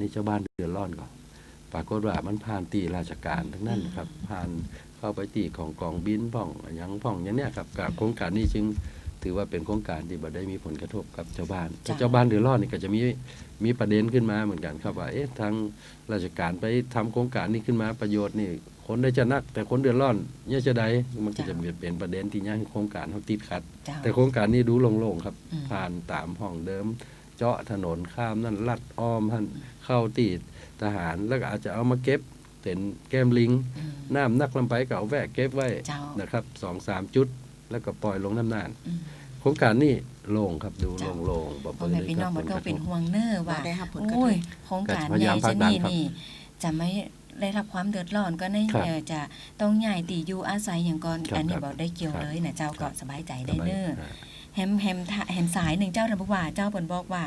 นี่ชาวบ้านเดือดร้อนก่อน ปรากฏว่ามันผ่านตีราชการทั้งนั้นนะครับ ผ่านเข้าไปตีของกองบินพ่องหยังพ่องอย่างเนี้ยครับกับโครงการนี้จึงถือว่าเป็นโครงการที่บ่ได้มีผลกระทบกับชาวบ้านถ้าจ้ะชาวบ้านเดือดร้อนนี่ก็จะมีมีประเด็นขึ้นมาเหมือนกันครับว่าเอ๊ะทางราชการไปทำโครงการนี้ขึ้นมาประโยชน์นี่คนได้จะนัก แต่คนเดือดร้อนเนี่ยจะใดมันก็จะเป็นประเด็นที่เนี่ยโครงการเขาติดขัดเจ้าแต่โครงการนี้ดูโล่งๆครับอืมผ่านตามห้องเดิม เจาะถนนข้ามนั่นลัดอ้อมท่านเข้าตีดทหารแล้วก็อาจจะเอามาเก็บเป็นแก้มลิงอืมน้ำนักลำไปก็เอาแวะเก็บไว้เจ้านะครับสองสามจุด แล้วก็ปล่อยลงน้ำน่านอืมโครงการนี้โล่งครับดูเจ้าโล่งๆบอกพ่อแม่พี่น้องบ่ต้องเป็นห่วงเน้อว่าบ่ได้รับผลกระทบโอ้ยโครงการก็พยาใหญ่ยามผลัจะกดันนี่ครับนี่จะไม่ได้รับความเดือดร้อนก็ในครับเอ่อจะต้องย้ายตีอยู่อาศัยอย่างก่อนครับอันนี้ครับบ่ได้เกี่ยวครับเลยนะเจ้าครัก็บสบายใจได้เน้ออ่า แฮมแฮมทะแฮมสายหนึ่งเจ้าท่านผู้ว่าเจ้าเปิ่นบอกว่า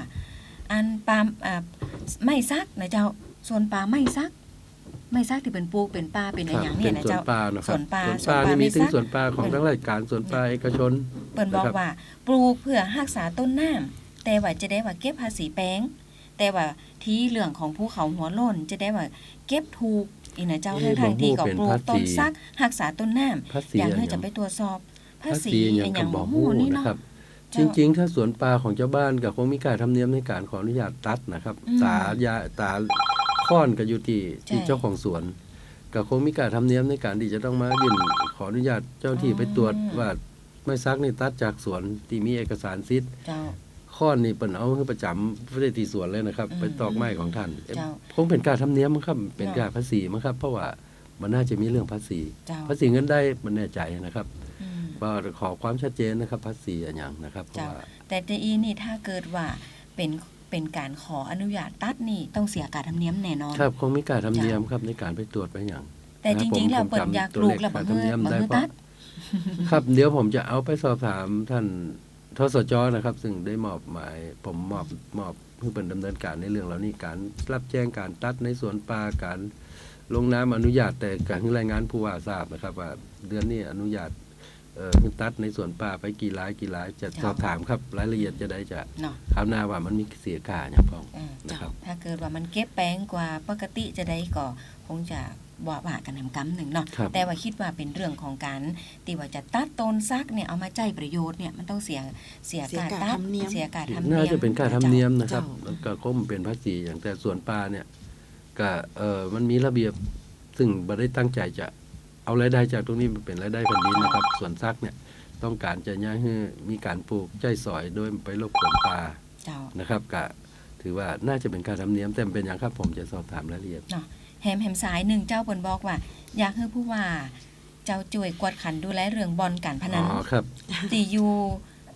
อันปาล์มอ่าไม่ซักนะเจ้าส่วนปลาไม่ซัก ไม่ซักที่เป็นปลูกเป็นปลาเป็นอะไรอย่างเป็เนี้ยนนะสวนเจ้าปลานะคสรับวนปลาสวนปลาสวนปลานี่มีไม่ถึงซักสวนปลาของทั้งราชการสวนปลาเอกชนเปิ่นบอกนะครับว่า ปลูกเพื่อรักษาต้นน้ำแต่ว่าจะได้ว่าเก็บภาษีแป้งแต่ว่าที่เรื่องของภูเขาหัวโล้นจะได้ว่าเก็บถูกอีนะเจ้าเอ๊ะทั้งทางๆที่ก็บ่ฮู้เป็นปลูกภาษีต้นซักรักษาต้นน้ำภาษีอยากให้ย่จะงไปตรวจสอบภาภาษีษีออย่าย่างงกับหบ่มู่ฮู้นี่นะเนาะครับ จเจ้าริง ๆ ถ้าสวนปลาของชาวบ้านก็คงมีการทำเนียมในการขออนุญาตตัดนะครับอืมตายาตาค้อนก็อยู่ที่ที่ใช่เจ้าของสวนก็คงมีการทำเนียมในการที่จะต้องมายื่นขออนุญาตเจ้าที่ไปตรวจว่าไม่ซักนี่ตัดจากสวนที่มีเอกสารสิทธิ์เจ้าค้อนนี่เปิ่นเอาคือประจำไม่ได้ที่สวนเลยนะครับอืมไปตอกไม้ของท่านเจ้าคงเป็นการทำเนียมมั้งครับเป็นเจ้าการภาษีมั้งครับ เพราะว่ามันน่าจะมีเรื่องภาษีเจ้าภาษีเงินได้มันแน่ใจนะครับ อืมว่าขอความชัดเจนนะครับภาษีอะไรอย่างนะครับเพราะเจ้าว่าแต่ทีอีนี่ถ้าเกิดว่าเป็นเป็นการขออนุญาตตัดนี่ต้องเสียการธรรมเนียมแน่นอนครับคงมีการทำเนียมครับในการไปตรวจไปอย่าง แต่จริงๆแล้วผมเปิดจำอยากตัวปลูเลกขแล้วบ่การเฮืทำเนียอมบ่ได้เฮือเพราะตัดครับเดี๋ยวผมจะเอาไปสอบถามท่านทสจนะครับ ซึ่งได้มอบหมายผมมอบมอบเพื่อเป็นดำเนินการในเรื่องเหล่านี้การรับแจ้งการตัดในสวนปลาการลงน้ำอนุญาตแต่การให้รายงานผู้ว่าทราบนะครับ ว่าเดือนนี้อนุญาต เอ่อให้ตัดในสวนปลาไปกี่รายกี่รายจะสอบถามครับรายละเอียดจะได้จะเนาะคราวหน้าว่ามันมีเสียค่าอย่างพ้องอืมนะครับถ้าเกิดว่ามันเก็บแป้งกว่าปกติจะได้ก็คงจะว่าว่ากันทำกำหนึ่งเนาะครับแต่ว่าคิดว่าเป็นเรื่องของการตีว่าจะตัดต้นซักเนี่ยเอามาใจประโยชน์เนี่ยมันต้องเสียเสียเสียการการตัดธรรมเนียมเสียการทำเนียมน่าจะเป็นการทำเนียมนะครับเจ้าแล้วก็คงเป็นภาษีอย่างแต่ส่วนปลาเนี่ยก็เออมันมีระเบียบซึ่งบ่ได้ตั้งใจจะ เอารายได้จากตรงนี้มาเป็นรายได้แผ่นดินนะครับ ส่วนซักเนี่ยต้องการจะย้ายให้มีการปลูกใจสอยโดยไปรบกวนปลาเจ้านะครับก็ถือว่าน่าจะเป็นการทำเนียมแต่เป็นอย่างครับ ผมจะสอบถามรายละเอียดแฮมแฮมสายหนึ่งเจ้าเปิ่นบอกว่า อยากให้ผู้ว่า เจ้าจ่วยกวดขันดูแลเรื่องบอลการพนัอ๋นอครับตีอยู่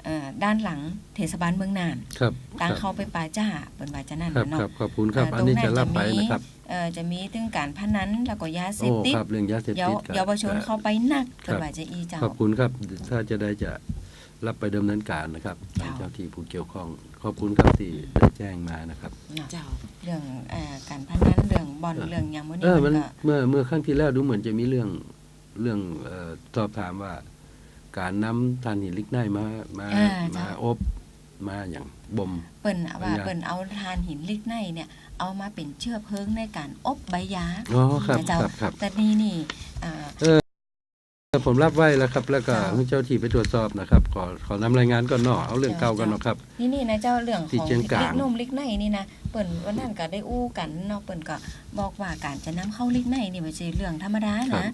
เอ่อด้านหลังเทศบาลเมืองน่านครับตั้งครับเข้าไปป่าจ้าเปิ่นว่าจะนั่นครับน่ะเนาะครับขอบคุณครับเอ่ออันนี้ตรงนั้นจะรับไปจะมีนะครับเอ่อ จะมีถึงการพนันแล้วก็ยาเสโอ้พติดครับเรื่องยาเสพเยาติดก็เยาวชนก็เข้าไปนักครับเปิ่นว่าจะอีเจ้าขอบคุณครับ ถ้าจะได้จะรับไปดำเนินการนะครับทางเจ้าเจ้าที่ผู้เกี่ยวข้องขอบคุณครับที่ได้แจ้งมานะครับเนาะเจ้าเรื่องเอ่อการพนันเรื่องบอลเรื่องหยังมื้อเอนี้อมัมันนก็เมื่อเมื่อครั้งที่แล้วดูเหมือนจะมีเรื่องเรื่องเอ่อสอบถามว่า การนำทานหินลิกไนท์มามาอ่ามาเจ้าอบมาอย่างบ่มเปิ่นว่าใบยาเปิ่นเอาทานหินลิกไนเนี่ย เอามาเป็นเชื้อเพลิงในการอบใบยาอ๋อครับเจ้าครับครับแต่นี่นี่อ่าผมรับไว้แล้วครับ แล้วก็เจ้าให้เจ้าที่ไปตรวจสอบนะครับ ขอขอนำรายงานก่อนเนาะเอาเรื่องเจ้าเก่ากันเนาะครับ นี่นี่นะเจ้าเรื่องที่ของเชียงกลางลิกนมลิกไนนี่นะเปิ่นวันนั้นก็ได้อู้กันเนาะเปิ่นก็บอกว่าการจะนำเข้าลิกไนนี่ไม่ใช่เรื่องธรรมดาครันะบ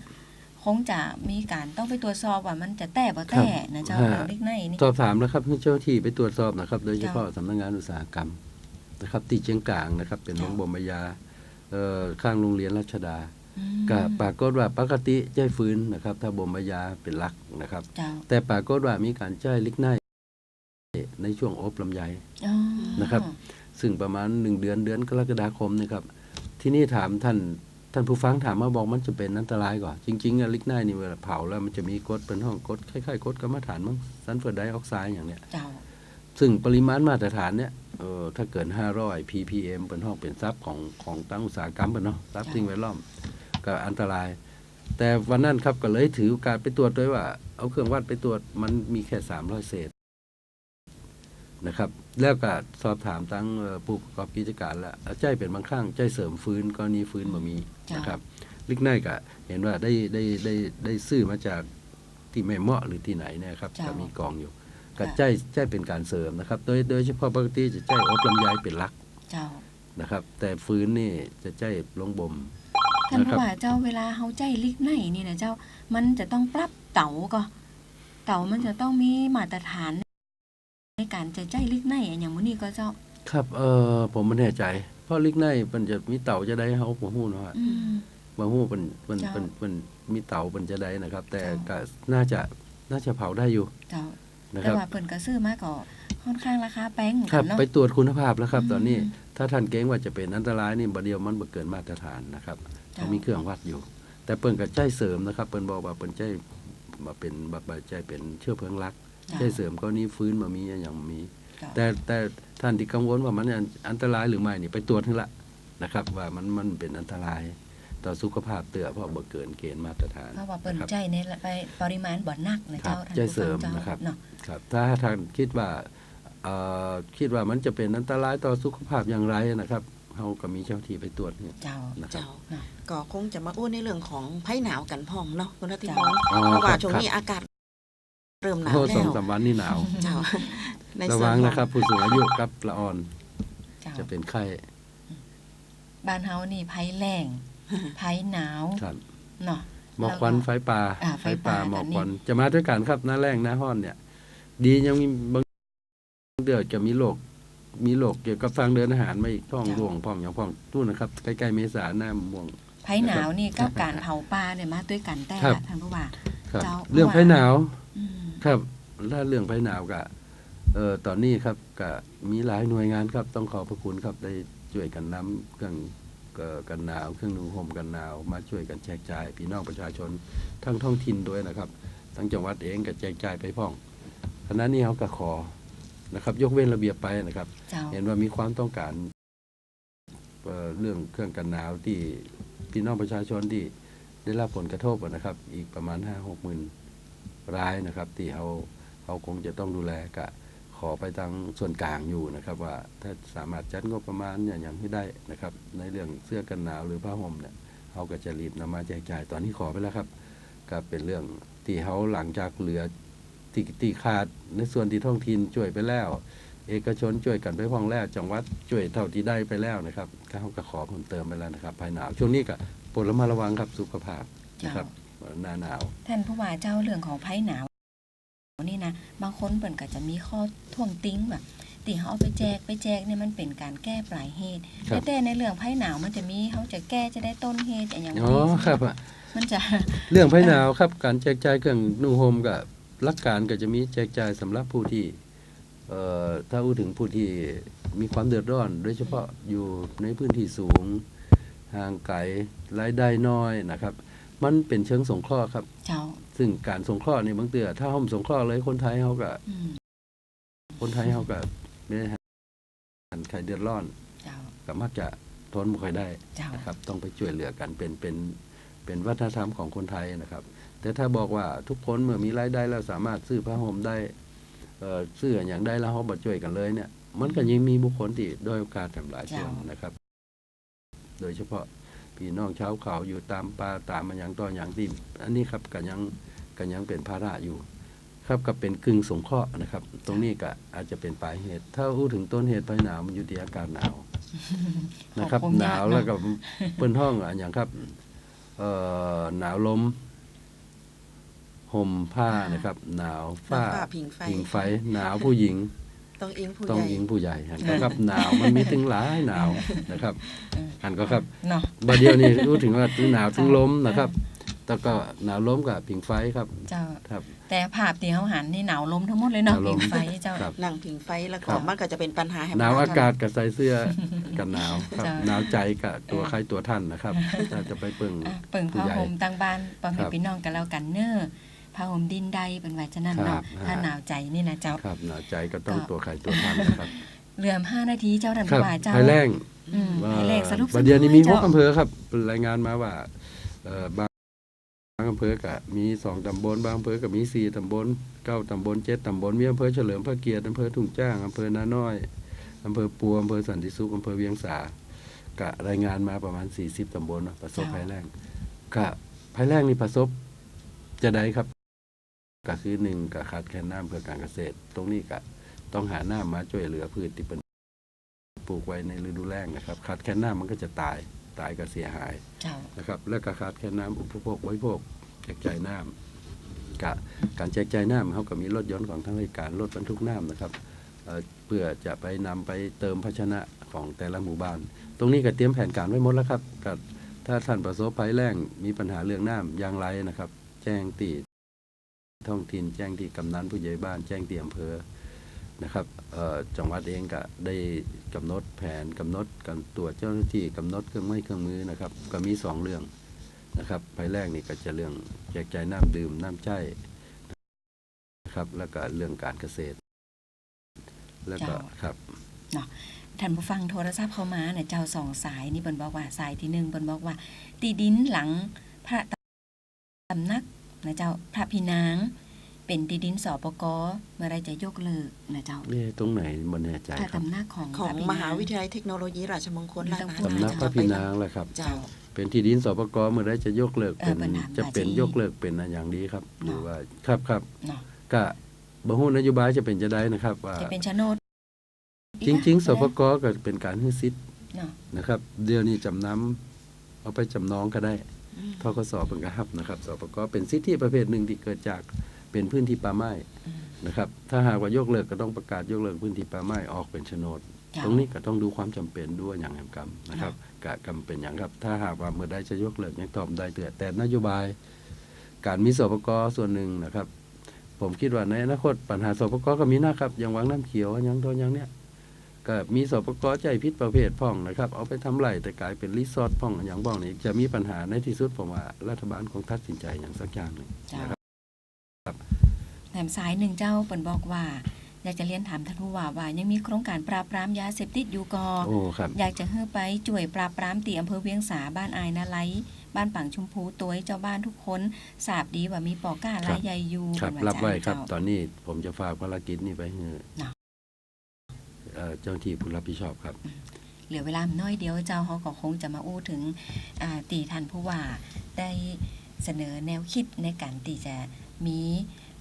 คงจะมีการต้องไปตรวจสอบว่ามันจะแต้บ่แต้นะเจ้าฮะเรื่องลิกไนนี่สอบถามนะครับให้เจ้าที่ไปตรวจสอบนะครับ โดยเฉพาะเจ้าสำนักงานอุตสาหกรรม นะครับที่เชียงกลางนะครับ เป็นโรงเจ้าบ่มใบยาเอ่อข้างโรงเรียนรัชดาอืมก็ปรากฏว่าปกติใจฟื้นนะครับ ถ้าบ่มใบยาเป็นหลักนะครับเจ้าแต่ปรากฏว่ามีการใช้ลิกไนท์ในช่วงอบลำไยอ๋อนะครับ ซึ่งประมาณหนึ่งเดือนเดือนกรกฎาคมนะครับ ที่นี่ถามท่านท่านผู้ฟังถามมาบอกมันจะเป็นอันตรายก่อนจริงๆอะลิกไนท์นี่เวลาเผาแล้วมันจะมีกรดเป็นห้องกรดคล้ายๆกรดกรรมฐานมั้งซัลเฟอร์ไดออกไซด์อย่างเนี้ยเจ้า ซึ่งปริมาณมาตรฐานเนี่ยเออถ้าเกิน 500 ppm เป็นห้องเป็นทรัพย์ของของตั้งอุตสาหกรรมเป็นเนาะทรัพย์จ้ะสิ่งแวดล้อมก็อันตราย แต่วันนั้นครับก็เลยถือโอกาสไปตรวจด้วยว่า เอาเครื่องวัดไปตรวจมันมีแค่ 300 เศษนะครับ แล้วก็สอบถามทั้งเอ่อผู้ประกอบกิจการแล้วใจเป็นบางครั้งใจเสริมฟื้นกรณีฟื้นบ่มีจ้ะนะครับลิกไนก็เห็นว่าได้ได้ได้ได้ซื้อมาจากที่ไม่เหมาะหรือที่ไหนเนะครับจ้ะก็มีกองอยู่ ก็ค่ะใจใจเป็นการเสริมนะครับ โดยโดยเฉพาะปกติจะใจอบลำไยเป็นหลักเจ้านะครับ แต่ฟื้นนี่จะใจลงบ่มท่านนะครัผู้บว่าเจ้าเวลาเฮาใจลิกในนี่นะเจ้ามันจะต้องปรับเต๋าก็เต๋ามันจะต้องมีมาตรฐานในการจะใจลิกในอะอย่างมื้อนี้ก็เจ้า ครับเออผมไม่แน่ใจ เพราะลิกไนมันจะมีเต่าจะได้เฮาผมฮู้เนาะฮะอืมบางฮู้มันมันเจ้ามันมันมีเต่ามันจะได้นะครับ แต่เจ้าก็น่าจะน่าจะเผาได้อยู่เจ้า นะคแต่รับว่าเพิ่นก็ซื้อมาก็ค่อนข้างราคาแพงเหมือนครักับนเนาะ ไปตรวจคุณภาพแล้วครับ ตอนนี้อืมถ้าท่านเกรงว่าจะเป็นอันตรายนี่บ่เดียวมันบ่เกินมาตรฐานนะครับเจ้า เขามีเครื่องวัดอยู่ แต่เปิ้นก็ใจเสริมนะครับ เปิ้นบอกว่าเปิ้นใจมาเป็นแบบใจเป็นเชื้อเพลิงรักจ้าใจเสริมก็นี้ฟื้นมามีอย่างมีเจ้าแต่แต่ท่านที่กังวลว่ามันอันอันตรายหรือไม่นี่ไปตรวจทั้งละนะครับ ว่ามันมันเป็นอันตราย ต่อสุขภาพเตือเพราะบ่เกินเกณฑ์มาตรฐานเพราะว่าเปิ้นนะครับใจในไปปริมาณบ่นักนะเจ้าครับท่านใจผู้เสริฟัมงเจ้านะครับเนาะครับ ถ้าท่านคิดว่าเอ่อคิดว่ามันจะเป็นอันตรายต่อสุขภาพอย่างไรนะครับเฮาก็มีเจ้าที่ไปตรวจเนี่ยเจ้านะครับเจ้าเนาะก็คงจะมาอู้ในเรื่องของไผ่หนาวกันพองเนาะคุณนัทธิพจ้ะรอ๋อเพราะว่าครับช่วงครับนี้อากาศเริ่มหนาวโอ้สแล้องวสามวันนี่หนาวเจ้าในระส่วนวังของนะครับ ผู้สูงอายุกับละอ่อนเจ้าจะเป็นไข้บ้านเฮานี่ภัยแล้ง ภัยหนาวครับเนาะหมอกควันไฟป่าอ่าไฟป่าหมอกแบบนี้ควันจะมาด้วยกันครับหน้าแรงหน้าห้อนเนี่ย ดียังมีบางเดือดจะมีโรคมีโรคเกี่ยวกับทางเดินอาหารมาอีกพ่องร่วงพ่องอย่างพ่องตู้นนะครับ ใกล้ๆเมษาหน้าม่วงภัยหนาวนี่กับการเผาป่าเนี่ยมาด้วยกันแต่ครับละท่านผู้ว่าครับเจ้าเรื่องเพราะว่าไฟหนาวอืมครับถ้าเรื่องไฟหนาวกะเอ่อตอนนี้ครับกะมีหลายหน่วยงานครับ ต้องขอบพระคุณครับได้ช่วยกันนำเครื่องเอ่อ กันหนาว เครื่องนุ่งห่มกันหนาว มาช่วยกันแจกจ่ายพี่น้องประชาชนทั้งท้องถิ่นด้วยนะครับ ทั้งจังหวัดเองก็แจกจ่ายไปพ้องคณะนี้เขาก็ขอนะครับ ยกเว้นระเบียบไปนะครับเจ้าเห็นว่ามีความต้องการเอ่อเรื่องเครื่องกันหนาวที่พี่น้องประชาชนที่ได้รับผลกระทบอะนะครับ อีกประมาณห้าหกหมื่นรายนะครับ ที่เขาเขาคงจะต้องดูแลกะ ขอไปทางส่วนกลางอยู่นะครับ ว่าถ้าสามารถจัดงบประมาณอย่างอย่างให้ได้นะครับ ในเรื่องเสื้อกันหนาวหรือผ้าห่มเนี่ยเขาก็จะรีบนำมาแจกจ่ายตอนนี้ขอไปแล้วครับ ก็เป็นเรื่องที่เขาหลังจากเหลือที่ที่ขาดในส่วนที่ท้องถิ่นช่วยไปแล้ว เอกชนช่วยกันไปพ้องแล้วจังหวัดช่วยเท่าที่ได้ไปแล้วนะครับเขาก็ขอเพิ่มเติมไปแล้วนะครับ ภายหนาวช่วงนี้ก็โปรดระมัดระวังครับสุขภาพนะครับหน้าหนาว ท่านผู้ว่าเจ้าเรื่องของภัยหนาวนี่นะ บางคนเปิ่นก็จะมีข้อท่วงติ้งแบบตีเขาเอาไปแจกไปแจกเนี่ยมันเป็นการแก้ปลายเหตุครับแต่ในเรื่องภัยหนาวมันจะมีเขาจะแก้จะได้ต้นเหตุอย่างอ๋อนี้ครับอะมันจะเรื่องภายหนาวครับ การแจกจ่ายเครื่องนุ่งห่มกับหลักการก็จะมีแจกจ่ายสำหรับผู้ที่เอ่อถ้าพูดถึงผู้ที่มีความเดือดร้อน โดยเฉพาะอยู่ในพื้นที่สูงห่างไกลรายได้น้อยนะครับ มันเป็นเชิงสงเคราะห์ครับ เจ้า ซึ่งการสงเคราะห์ในบางเตือถ้าห้อมสงเคราะห์เลยคนไทยเขาก็อืมคนไทยเขาก็ไม่ได้หันใครเดือดร้อนเจ้า ก็มักจะทนไม่ค่อยได้เจ้า นะครับ ต้องไปช่วยเหลือกันเป็นเป็นเป็นวัฒนธรรมของคนไทยนะครับ แต่ถ้าบอกว่าทุกคนเมื่อมีรายได้แล้วสามารถซื้อผ้าห่มได้เอ่อซื้ออย่างได้แล้วเขาบ่ช่วยกันเลยเนี่ย มันก็ยังมีบุคคลที่ด้อยโอกาสทำหลายส่วนนะครับ โดยเฉพาะ พี่น้องชาวเขาอยู่ตามป่าตามมันอย่างต่ออย่างที่อันนี้ครับก็ยังก็ยังเป็นภาระอยู่ ครับก็เป็นกึ่งสงเคราะห์นะครับ ตรงนี้ก็อาจจะเป็นปลายเหตุ ถ้าพูดถึงต้นเหตุภัยหนาวมันอยู่ที่อากาศหนาวนะครับขอบคุณหนาวมากเนอะแล้วก็เปิ้นห้องอะอย่างครับเอ่อหนาวลมห่มผ้านะครับ หนาวฝ้าฝ้าผิงไฟผิงไฟ หนาวผู้หญิงต้องอิงผู้ต้องใหญ่ยิงผู้ใหญ่อันก็ครับหนาวมันมีถึงหลายหนาวนะครับ อันก็ครับเนาะบัดเดียวนี้รู้ถึงว่าถึงหนาวถึงล้มนะครับ แต่ก็หนาวล้มกับผิงไฟครับ เจ้าครับ แต่ภาพที่เขาหันนี่หนาวลมทั้งหมดเลยเนาะหนาวลผิมงไฟเจ้าครับนั่งผิงไฟแล้วคก็รับมันก็จะเป็นปัญหาให้หนาวมัอากาศกับใส่เสื้อกันหนาวครับจ้ะหนาวใจกับตัวใครตัวท่านนะครับถ้าจะไปปึงอะเปิ่งผู้ผ้าใหญ่ห่มต่างบ้านปอมครัให้บพี่น้องกันแล้วกันเนอ้อผ้าห่มดินใดเป็นว่าจะนั่นครัเนาะบถ้าฮะหนาวใจนี่นะเจ้าครับหนาวใจก็ต้องก็ตัวใครตัวท่านนะครับ เหลื่อมห้านาทีเจ้าท่านครัผู้บว่าเจ้าภัยแรงอืมว่าภัยแรงสรุปประเดี๋ยวนี้มีหเจ้ากอำเภอครับรายงานมาว่าเอ่อบางางอำเภอก็มีสองตำบลบางอำเภอก็มีสี่ตำบลเก้าตำบลเจ็ดตำบลมีอำเภอเฉลิมพระเกียรติอำเภอทุ่งจ้างอำเภอนาน้อยอำเภอปัวอำเภอสันติสุขอำเภอเวียงสากะรายงานมาประมาณ 40 ตำบลเนาะประสบภัยแรงกะภัยแรงนี่ประสบจะได้ครับ ก็คือหนึ่งกะขาดแคลนน้ำเพื่อการเกษตร ตรงนี้กะ ต้องหาน้ำมาช่วยเหลือพืชที่เป็นปลูกไว้ในฤดูแล้งนะครับขาดแคลนน้ำมันก็จะตายตายก็เสียหายเจ้านะครับ และก็ขาดแคลนน้ำอุปโภคบริโภคแจกจ่ายน้ำกะการแจกจ่ายน้ำเขาก็มีรถยนต์ของทางราชการรถบรรทุกน้ำนะครับเอ่อเพื่อจะไปนำไปเติมภาชนะของแต่ละหมู่บ้าน ตรงนี้ก็เตรียมแผนการไว้หมดแล้วครับก็ถ้าท่านประสบภัยแล้งมีปัญหาเรื่องน้ำอย่างไรนะครับ แจ้งตีท้องถิ่นแจ้งที่กำนันผู้ใหญ่บ้านแจ้งที่อำเภอ นะครับจังหวัดเองก็ได้กำหนดแผนกำหนดการตรวจเจ้าหน้าที่กำหนดเครื่องไม้เครื่องมือนะครับ ก็มีสองเรื่องนะครับภายแรกนี่ก็จะเรื่องแจกจ่ายน้ำดื่มน้ำใจนะครับแล้วก็เรื่องการเกษตร แล้วก็เจ้าครับท่านผู้ฟังโทรศัพท์เข้ามาเนี่ยเจ้าสองสายนี่เปิ้นบอกว่าสายที่หนึ่งเปิ้นบอกว่า ตีดินหลังพระตำนักนะเจ้าพระพี่นาง เป็นตีดินสปกเมื่อไรจะยกเลิกนะเจ้านี่ตรงไหนบนแน่ใจพระครับตำนักของของพระพี่มนหาวิทยาลัยเทคโนโลยีราชมงคลไม่ราชต้องพัฒพูดสำนักพระพี่นางแหละครับ เจ้าเป็นที่ดินสปกเมื่อไรจะยกเลิกเอเป็อนปัญหาจะเป็นภาษียกเลิกเป็นอันอย่างดีครับหรือเนาะว่าครับครับเนาะก็บ่ฮู้นโยบายจะเป็นจะได้นะครับว่าจะเป็นโฉนดจริง ๆสปกก็เป็นการให้สิทธิ์เนาะนะครับ เดี๋ยวนี้จำนำเอาไปจำนองก็ได้อืมทกสเป็นกระหับนะครับสปกเป็นสิทธิประเภทหนึ่งที่เกิดจาก เป็นพื้นที่ป่าไม้อืมนะครับ ถ้าหากว่ายกเลิกก็ต้องประกาศยกเลิกพื้นที่ป่าไม้ออกเป็นโฉนดเจ้าตรงนี้ก็ต้องดูความจำเป็นด้วยอย่างแห่งกรรมนะครับกะกรรมเป็นอย่างครับ ถ้าหากว่าเมื่อใดจะยกเลิกยังตอบได้เตือแต่นโยบาย การมีสปกส่วนหนึ่งนะครับ ผมคิดว่าในอนาคตปัญหาสปกก็มีนะครับอย่างวังน้ำเขียวอย่างตัวอย่างเนี้ยก็มีสปกใจพิษประเภทพ่องนะครับ เอาไปทำไรแต่กลายเป็นรีสอร์ทพ่องอย่างบ้องนี้จะมีปัญหาในที่สุดผมว่ารัฐบาลคงตัดสินใจอย่างสักอย่างหนึ่ง เจ้า นะครับ แถ มสายหนึ่งเจ้าเปิ้นบอกว่า อยากจะเรียนถามท่านผู้ว่าว่า ยังมีโครงการปราบปรามยาเสพติดอยู่กอโอ้ครับอยากจะให้ไปช่วยปราบปรามตีอำเภอเวียงสาบ้านอายนาไลบ้านปังชมพูตัวเจ้าบ้านทุกคนทราบดีว่ามีปอก้าครัลาบยใหญ่อยู่ครับเพิ่นรับไว้ครับเจ้าตอนนี้ผมจะฝากภารกิจนี้ไปให้เนาะเอ่อเจ้าหน้าที่ผู้รับผิดชอบครับ เหลือเวลาน้อยเดียวเจ้าเขาก็คงจะมาอู้ถึงอ่าตีทันผู้ว่าได้เสนอแนวคิดในการที่จะมี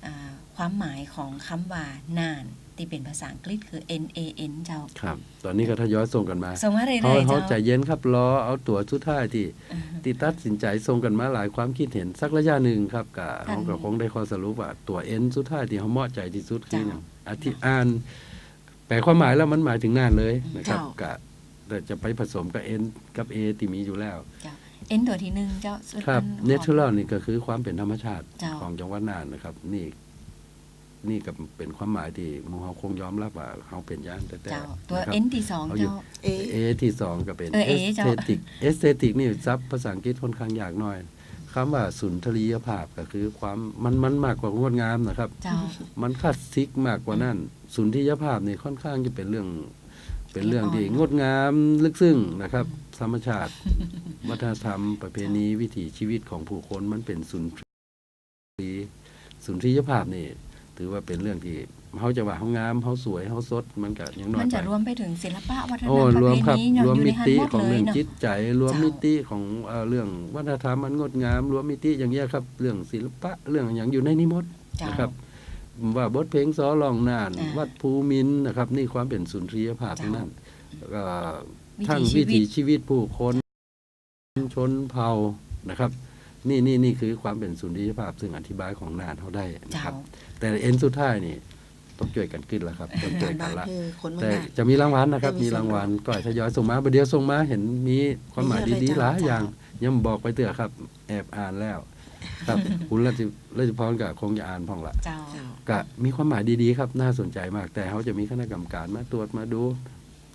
อ่า ความหมายของคำว่านานที่เป็นภาษาอังกฤษคือ N A N เจ้า ครับ ตอนนี้ก็ทยอยส่งกันมาส่งมาเรื่เขาอยๆเขาเจ้าใจเย็นครับรอเอาตั๋วสุดท้ายที่อือฮึที่ตัดสินใจส่งกันมาหลายความคิดเห็นสักระยะหนึ่งครับกะท่านเขาก็คงได้ข้อสรุปว่าตัวเอ็นสุดท้ายที่เขาเหมาะใจที่สุดคือเจ้าอย่างอธิอ่านแปลความหมายแล้วมันหมายถึงนานเลยนะครับเจ้ากะแต่จะไปผสมกับเอ็นกับเอที่มีอยู่แล้วเอ็นตัวที่หนึ่งเจ้าส่วนครับอันเนเชอรัลนี่ก็คือความเป็นธรรมชาติเจ้าของจังหวัดน่านนะครับ นี่ นี่ก็เป็นความหมายที่หมูเฮาคงยอมรับว่าเขาเป็นอย่างแต่แต่เจ้าตัวนะครับเอ็นที่สองเอาอยู่เจ้าเอะเอที่สองก็เป็นเออเอเอสเจ้าเตติกเอสเตติกนี่ซับภาษาอังกฤษค่อนข้างยากหน่อยคำว่าสุนทรียภาพก็คือความมันมันมากกว่างดงามนะครับเจ้ามันคลาสสิกมากกว่านั้นสุนทรียภาพนี่ค่อนข้างจะเป็นเรื่อง เป็นเรื่องที่ละเอียดอ่อนงดงามลึกซึ้งนะครับ ธรรมชาติ วัฒนธรรมประเพณีวิถีชีวิตของผู้คนมันเป็นสุนทรีสุนทรียภาพนี่ ถือว่าเป็นเรื่องที่เขาจะว่าเขางามเขาสวยเขาสดมันก็ยังน้อยมันไปจะรวมไปถึงศิลปะวัฒนธรโอ้รมประรวมเพครับณีเนาะรวมอยู่ในมิหันติหมดของเลเรื่ยองเนาะจิตใจ รวมเจ้ามิมิติของเอ่อเรื่องวัฒนธรรมมันงดงาม รวมมิติอย่างเงี้ยครับ เรื่องศิลปะเรื่องอย่างอยู่ในนี้หมดเจ้านะครับว่าบทเพลงสอลองนานอ่าวัดภูมินทร์นะครับ นี่ความเป็นสุนทรียภาพเจ้าทั้งนั้นก็วิทั้งถีชีวิวิถีตชีวิตผู้คนชนเผ่านะครับ นี่นี่นี่คือความเป็นสุนทรียภาพ ซึ่งอธิบายของนานเขาได้นะเจ้าครับ แต่เอ็นสุดท้ายนี่ต้องช่วยกันขึ้นแล้วครับต้องช่วยบ้ากันนละคือคนเมืองแต่น่านจะมีรางวัลนะครับแต่มีมีรางวัลก่อยทยอยส่งมาประเดี๋ยวส่งมาเห็นมีความหมายมีเยอะเลยดีจ้ะๆหลายจ้ะอย่างยังบอกไปเถอะครับ แอบอ่านแล้ว ครับคุณรัชรัชพรกับคงจะอ่านพ่องละเจ้าเจ้าก็มีความหมายดีๆครับน่าสนใจมาก แต่เขาจะมีคณะกรรมการมาตรวจมาดู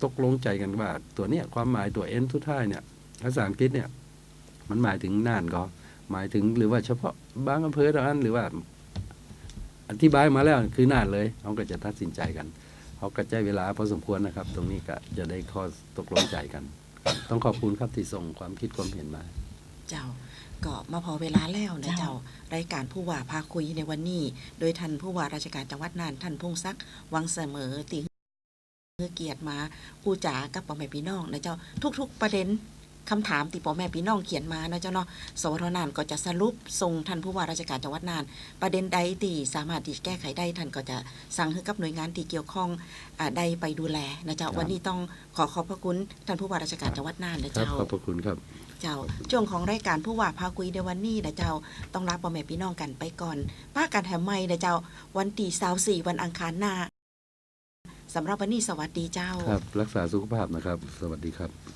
ตกลงใจกันว่า ตัวเนี้ยความหมายตัวเอ็นทุดท้ายเนี่ยภาษาอังกฤษเนี่ย มันหมายถึงน่านก็ หมายถึงหรือว่าเฉพาะบางอำเภอเท่านั้นหรือว่า อธิบายมาแล้วคือน่านเลยเขาก็จะตัดสินใจกันเขากระจายเวลาพอสมควรนะครับ ตรงนี้ก็จะได้ข้อตกลงใจกัน ต้องขอบคุณครับที่ส่งความคิดความเห็นมา เจ้าก็มาพอเวลาแล้วนะเจ้าเจ้ารายการผู้ว่าพาคุยในวันนี้ โดยท่านผู้ว่าราชการจังหวัดน่านท่านพงศักดิ์วังเสมอตีเพื่อเกียรติมาผู้จากับพ่อแม่พี่น้องนะเจ้าทุก ๆ ประเด็น คำถามที่พ่อแม่พี่น้องเขียนมานะเจ้าเนาะสวทน่านก็จะสรุปส่งท่านผู้ว่าราชการจังหวัดน่าน ประเด็นใดที่สามารถที่แก้ไขได้ท่านก็จะสั่งให้กับหน่วยงานที่เกี่ยวข้องอ่าใดไปดูแลนะเจ้าครับวันนี้ต้องขอขอบพระคุณท่านผู้ว่าราชการจังหวัดน่านนะครับเจ้าขอบพระคุณครับเจ้าช่วงของรายการผู้ว่าพาคุยในวันนี้นะเจ้าต้องลาพ่อแม่พี่น้องกันไปก่อนป้ากันแถมไม่นะเจ้า วันที่สาวสี่วันอังคารหน้าสำหรับวันนี้สวัสดีเจ้าครับ รักษาสุขภาพนะครับ สวัสดีครับ